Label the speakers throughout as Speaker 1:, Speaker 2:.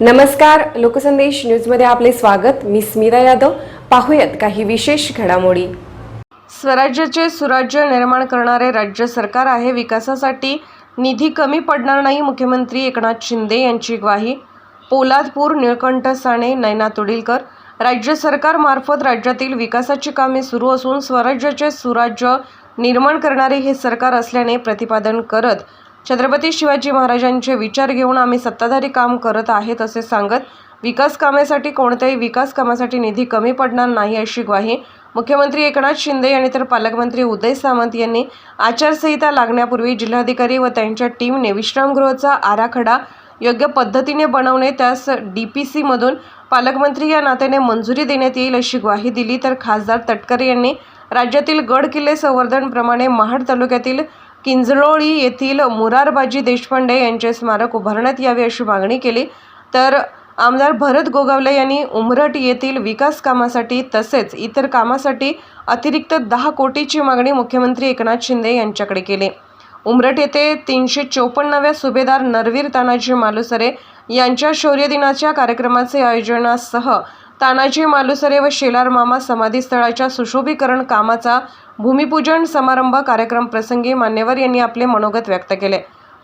Speaker 1: नमस्कार लोकसंदेश न्यूजमध्ये आपले स्वागत. मी स्मिता यादव. पाहूयात काही विशेष घडामोडी. स्वराज्याचे सुराज्य निर्माण करणारे राज्य सरकार आहे विकासासाठी. निधी कमी पडणार नाही मुख्यमंत्री एकनाथ शिंदे यांची ग्वाही. पोलादपूर निळकंठ साणे नैना तुडीलकर. राज्य सरकारमार्फत राज्यातील विकासाची कामे सुरू असून स्वराज्याचे सुराज्य निर्माण करणारे हे सरकार असल्याने प्रतिपादन करत छत्रपती शिवाजी महाराजांचे विचार घेऊन आम्ही सत्ताधारी काम करत आहेत असे सांगत विकास कामासाठी कोणत्याही विकास कामासाठी निधी कमी पडणार नाही अशी ग्वाही मुख्यमंत्री एकनाथ शिंदे यांनी तर पालकमंत्री उदय सामंत यांनी आचारसंहिता लागण्यापूर्वी जिल्हाधिकारी व त्यांच्या टीमने विश्रामगृहाचा आराखडा योग्य पद्धतीने बनवणे त्यास डी पी सीमधून पालकमंत्री या नात्याने मंजुरी देण्यात येईल अशी ग्वाही दिली. तर खासदार तटकरे यांनी राज्यातील गड किल्ले संवर्धनप्रमाणे महाड तालुक्यातील किंजळोळी येथील मुरारबाजी देशपांडे यांचे स्मारक उभारण्यात यावे अशी मागणी केली. तर आमदार भरत गोगावले यांनी उमरट येथील विकास कामासाठी तसेच इतर कामासाठी अतिरिक्त दहा कोटीची मागणी मुख्यमंत्री एकनाथ शिंदे यांच्याकडे केली. उमरट येथे तीनशे चोपन्नाव्या सुभेदार नरवीर तानाजी मालुसरे यांच्या शौर्य दिनाच्या कार्यक्रमाचे आयोजनासह तानाजी मालुसरे व शेलार मामा समाधीस्थळाच्या सुशोभीकरण कामाचा भूमिपूजन समारंभ कार्यक्रम प्रसंगी मान्यवर यांनी आपले मनोगत व्यक्त केले.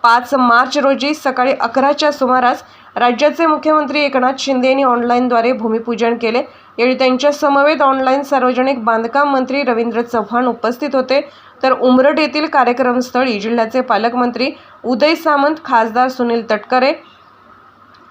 Speaker 1: पाच मार्च रोजी सकाळी अकराच्या सुमारास राज्याचे मुख्यमंत्री एकनाथ शिंदे यांनी ऑनलाईनद्वारे भूमिपूजन केले. यावेळी त्यांच्या समवेत ऑनलाईन सार्वजनिक बांधकाम मंत्री रवींद्र चव्हाण उपस्थित होते. तर उमरट येथील कार्यक्रमस्थळी जिल्ह्याचे पालकमंत्री उदय सामंत खासदार सुनील तटकरे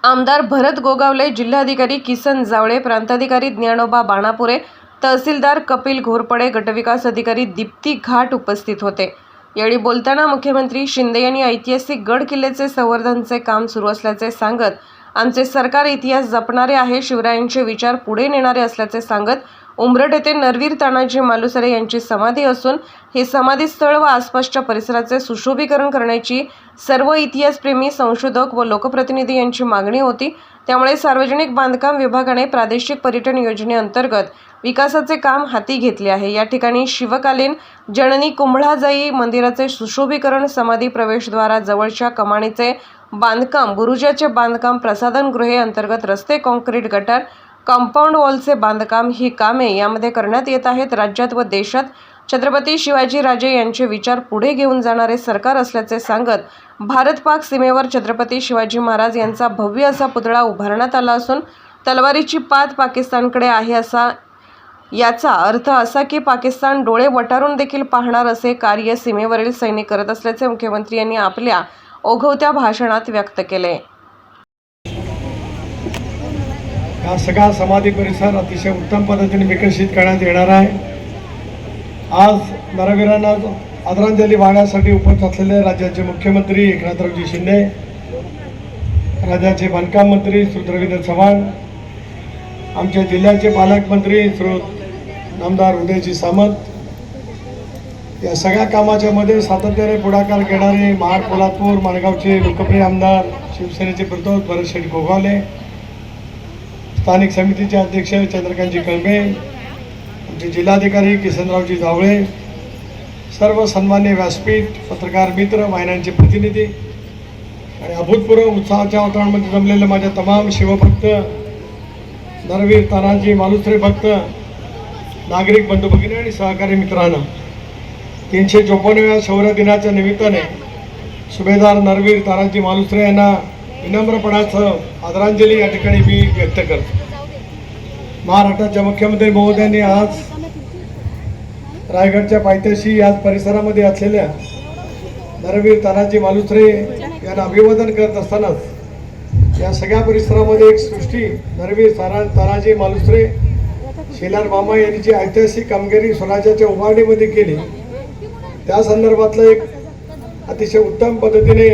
Speaker 1: आमदार भरत गोगावले जिल्हाधिकारी किसन जावळे प्रांताधिकारी ज्ञानोबा बाणापुरे तहसीलदार कपिल घोरपडे गटविकास अधिकारी दीप्ती घाट उपस्थित होते. यावेळी बोलताना मुख्यमंत्री शिंदे यांनी ऐतिहासिक गड किल्ल्याचे संवर्धनचे काम सुरू असल्याचे सांगत आमचे सरकार इतिहास जपणारे आहे शिवरायांचे विचार पुढे नेणारे असल्याचे सांगत उमरट येथे नरवीर तानाजी मालुसरे यांची समाधी असून हे समाधीस्थळ व आसपासच्या परिसराचे सुशोभीकरण करण्याची सर्व इतिहासप्रेमी संशोधक व लोकप्रतिनिधी यांची मागणी होती. त्यामुळे सार्वजनिक बांधकाम विभागाने प्रादेशिक पर्यटन योजनेअंतर्गत विकासाचे काम हाती घेतले आहे. या ठिकाणी शिवकालीन जननी कुंभळाजाई मंदिराचे सुशोभीकरण समाधी प्रवेशद्वारा जवळच्या बांधकाम बुरुजाचे बांधकाम प्रसाधनगृहे अंतर्गत रस्ते कॉन्क्रीट गटार कंपाऊंड वॉलचे बांधकाम ही कामे यामध्ये करण्यात येत आहेत. राज्यात व देशात छत्रपती शिवाजीराजे यांचे विचार पुढे घेऊन जाणारे सरकार असल्याचे सांगत भारत पाक सीमेवर छत्रपती शिवाजी महाराज यांचा भव्य असा पुतळा उभारण्यात आला असून तलवारीची पात पाकिस्तानकडे आहे असा याचा अर्थ असा की पाकिस्तान डोळे वटारून देखील पाहणार असे कार्य सीमेवरील सैनिक करत असल्याचे मुख्यमंत्री यांनी आपल्या ओघवत्या भाषणात व्यक्त केले.
Speaker 2: हा सगळा समाधी परिसर अतिशय उत्तम पद्धतीने विकसित करण्यात येणार आहे. आज नरवीरांना आदरांजली वाहण्यासाठी उपस्थित असलेले राज्याचे मुख्यमंत्री एकनाथरावजी शिंदे राज्याचे बांधकाम मंत्री श्री रवींद्र चव्हाण आमच्या जिल्ह्याचे पालकमंत्री श्री नामदार उदयजी सामंत या सगळ्या कामाच्या मध्ये सातत्याने पुढाकार घेणारे महाड कोल्हापूर माणगावचे लोकप्रिय आमदार शिवसेनेचे प्रतोद भरत शेठ गोगावले स्थानिक समितीचे अध्यक्ष चंद्रकांतजी कळमे आमचे जिल्हाधिकारी किसनरावजी जावळे सर्व सन्मान्य व्यासपीठ पत्रकार मित्र वाहिन्यांचे प्रतिनिधी आणि अभूतपूर्व उत्साहाच्या वातावरणामध्ये जमलेले माझ्या तमाम शिवभक्त नरवीर तानाजी मालुसरे भक्त नागरिक बंधू भगिनी आणि सहकारी मित्रांनो तीनशे चोपन्नव्या शौर्य दिनाच्या निमित्ताने सुभेदार नरवीर तानाजी मालुसरे यांना विनम्रपणाचं आदरांजली या ठिकाणी मी व्यक्त करतो. महाराष्ट्राच्या मुख्यमंत्री महोदयांनी आज रायगडच्या पायथ्याशी याच परिसरामध्ये असलेल्या नरवीर तानाजी मालुसरे यांना अभिवादन करत असतानाच या सगळ्या परिसरामध्ये एक सृष्टी नरवीर ताना तानाजी मालुसरे शेलार मामा यांनी जी ऐतिहासिक कामगिरी स्वराज्याच्या उभारणीमध्ये केली त्या संदर्भातलं एक अतिशय उत्तम पद्धतीने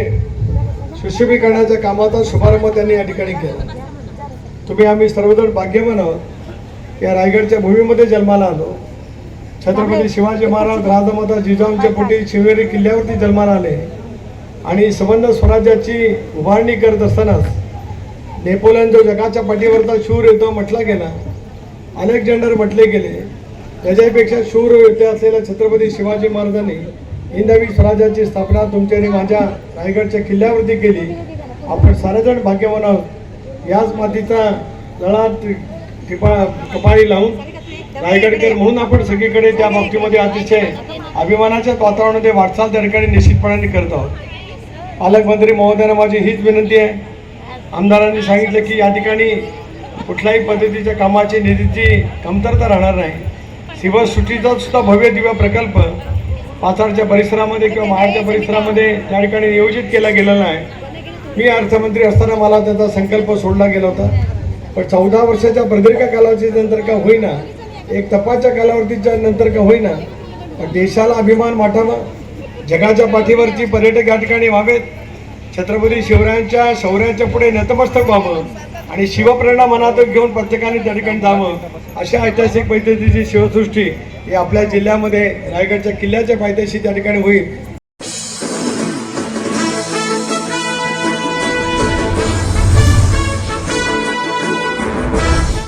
Speaker 2: सुशोभीकरणाच्या कामाचा शुभारंभ त्यांनी या ठिकाणी केला. तुम्ही आम्ही सर्वजण भाग्यवान आहोत. या रायगडच्या भूमीमध्ये जन्माला आलो. छत्रपती शिवाजी महाराज राजमाता जिजाऊंच्या पोटी शिवनेरी किल्ल्यावरती जन्माला आले. आणि संबंध स्वराज्याची उभारणी करत असतानाच नेपोलियन जो जगाच्या पाठीवरचा शूर येतो म्हटला गेला. अनेक जेंडर म्हटले गेले. त्याच्यापेक्षा शूर योद्धे असलेल्या छत्रपती शिवाजी महाराजांनी हिंदवी स्वराज्याची स्थापना तुमच्याने आणि माझ्या रायगडच्या किल्ल्यावरती केली. आपण सारेजण भाग्यवान आहोत. याच मातीचा लळा टिपा कपाळी लावून रायगडकर म्हणून आपण सगळीकडे त्या बाबतीमध्ये अतिशय अभिमानाच्या वातावरणामध्ये वाटचाल त्या ठिकाणी निश्चितपणाने करत आहोत. पालकमंत्री महोदयांना माझी हीच विनंती आहे. आमदारांनी सांगितलं की या ठिकाणी कुठल्याही पद्धतीच्या कामाची निधीची कमतरता राहणार नाही. शिवसुटीचा सुद्धा भव्य दिव्य प्रकल्प पाचारच्या परिसरामध्ये किंवा महाडच्या परिसरामध्ये त्या ठिकाणी नियोजित केला गेलेला आहे. मी अर्थमंत्री असताना मला त्याचा संकल्प सोडला गेला होता. पण चौदा वर्षाच्या प्रदीर्घ कालावधीच्या नंतर का होईना एक तपाच्या कालावधीच्या नंतर का होईना पण देशाला अभिमान वाटावा. जगाच्या पाठीवरची पर्यटक या ठिकाणी व्हावेत. छत्रपती शिवरायांच्या शौर्याच्या पुढे नतमस्तक व्हावं आणि शिवप्रेरणा मनात घेऊन प्रत्येकाने त्या ठिकाणी जावं अशा ऐतिहासिक पद्धतीची शिवसृष्टी हे आपल्या जिल्ह्यामध्ये रायगडच्या किल्ल्याच्या पायथ्याशी त्या ठिकाणी होईल.